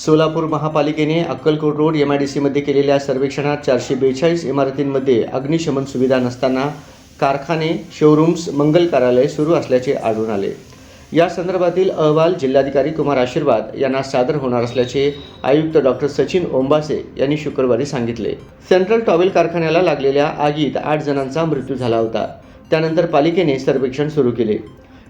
सोलापूर महापालिकेने Akkalkot road M I D सीमध्ये केलेल्या सर्वेक्षणात चारशे बेचाळीस इमारतींमध्ये अग्निशमन सुविधा नसताना कारखाने शोरूम्स मंगल कार्यालय सुरू असल्याचे आढळून आले. या संदर्भातील अहवाल जिल्हाधिकारी कुमार आशीर्वाद यांना सादर होणार असल्याचे आयुक्त डॉक्टर सचिन ओंबासे यांनी शुक्रवारी सांगितले. सेंट्रल टॉवेल कारखान्याला लागलेल्या आगीत आठ जणांचा मृत्यू झाला होता. त्यानंतर पालिकेने सर्वेक्षण सुरू केले.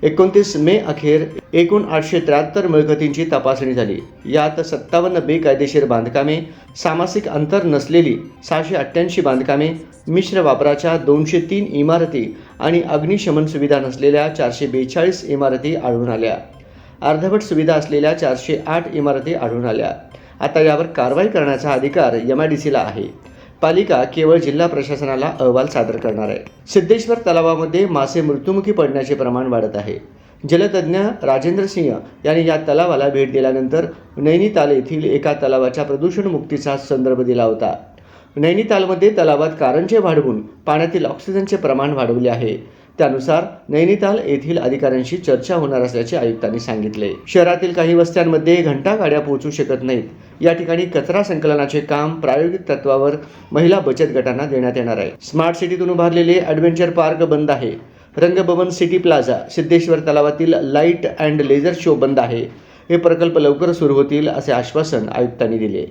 एकोणतीस मे अखेर एकूण आठशे त्र्याहत्तर मिळकतींची तपासणी झाली. यात सत्तावन्न बेकायदेशीर बांधकामे सामासिक अंतर नसलेली सहाशे अठ्ठ्याऐंशी बांधकामे मिश्र वापराच्या दोनशे तीन इमारती आणि अग्निशमन सुविधा नसलेल्या चारशे बेचाळीस इमारती आढळून आल्या. अर्धवट सुविधा असलेल्या चारशे आठ इमारती आढळून आल्या. आता यावर कारवाई करण्याचा अधिकार एम आय डी सीला आहे. पालिका केवळ जिल्हा प्रशासनाला अहवाल सादर करणार आहे. सिद्धेश्वर तलावामध्ये मासे मृत्युमुखी पडण्याचे प्रमाण वाढत आहे. जलतज्ञ राजेंद्र सिंह यांनी या तलावाला भेट दिल्यानंतर नैनिताल येथील एका तलावाच्या प्रदूषणमुक्तीचा संदर्भ दिला होता. नैनितालमध्ये तलावात कारंजे वाढवून पाण्यातील ऑक्सिजनचे प्रमाण वाढवले आहे. त्यानुसार नैनिताल येथील अधिकाऱ्यांशी चर्चा होणार असल्याचे आयुक्तांनी सांगितले. शहरातील काही वस्त्यांमध्ये घंटा गाड्या पोहोचू शकत नाहीत. या ठिकाणी कचरा संकलनाचे काम प्रायोगिक तत्वावर महिला बचत गटांना देण्यात येणार आहे. स्मार्ट सिटीतून उभारलेले ॲडव्हेंचर पार्क बंद आहे. रंगभवन सिटी प्लाझा सिद्धेश्वर तलावातील लाइट अँड लेझर शो बंद आहे. हे प्रकल्प लवकर सुरू होतील असे आश्वासन आयुक्तांनी दिले.